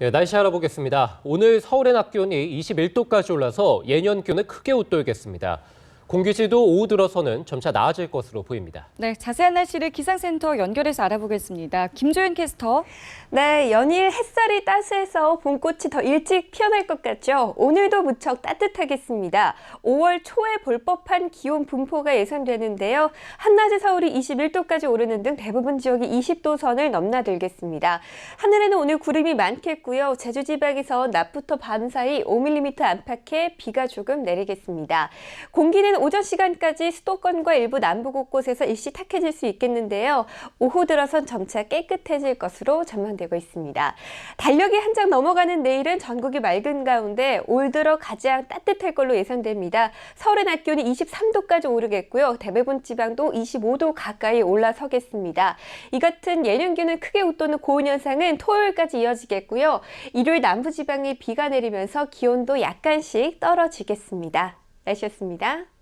예, 날씨 알아보겠습니다. 오늘 서울의 낮 기온이 21도까지 올라서 예년 기온을 크게 웃돌겠습니다. 공기질도 오후 들어서는 점차 나아질 것으로 보입니다. 네, 자세한 날씨를 기상센터 연결해서 알아보겠습니다. 김조윤 캐스터. 네, 연일 햇살이 따스해서 봄꽃이 더 일찍 피어날 것 같죠? 오늘도 무척 따뜻하겠습니다. 5월 초에 볼 법한 기온 분포가 예상되는데요. 한낮에 서울이 21도까지 오르는 등 대부분 지역이 20도 선을 넘나들겠습니다. 하늘에는 오늘 구름이 많겠고요. 제주 지방에서 낮부터 밤 사이 5mm 안팎의 비가 조금 내리겠습니다. 공기는 오전 시간까지 수도권과 일부 남부 곳곳에서 일시 탁해질 수 있겠는데요. 오후 들어선 점차 깨끗해질 것으로 전망되고 있습니다. 달력이 한 장 넘어가는 내일은 전국이 맑은 가운데 올 들어 가장 따뜻할 걸로 예상됩니다. 서울의 낮 기온이 23도까지 오르겠고요. 대부분 지방도 25도 가까이 올라서겠습니다. 이 같은 예년 기온을 크게 웃도는 고온 현상은 토요일까지 이어지겠고요. 일요일 남부 지방에 비가 내리면서 기온도 약간씩 떨어지겠습니다. 날씨였습니다.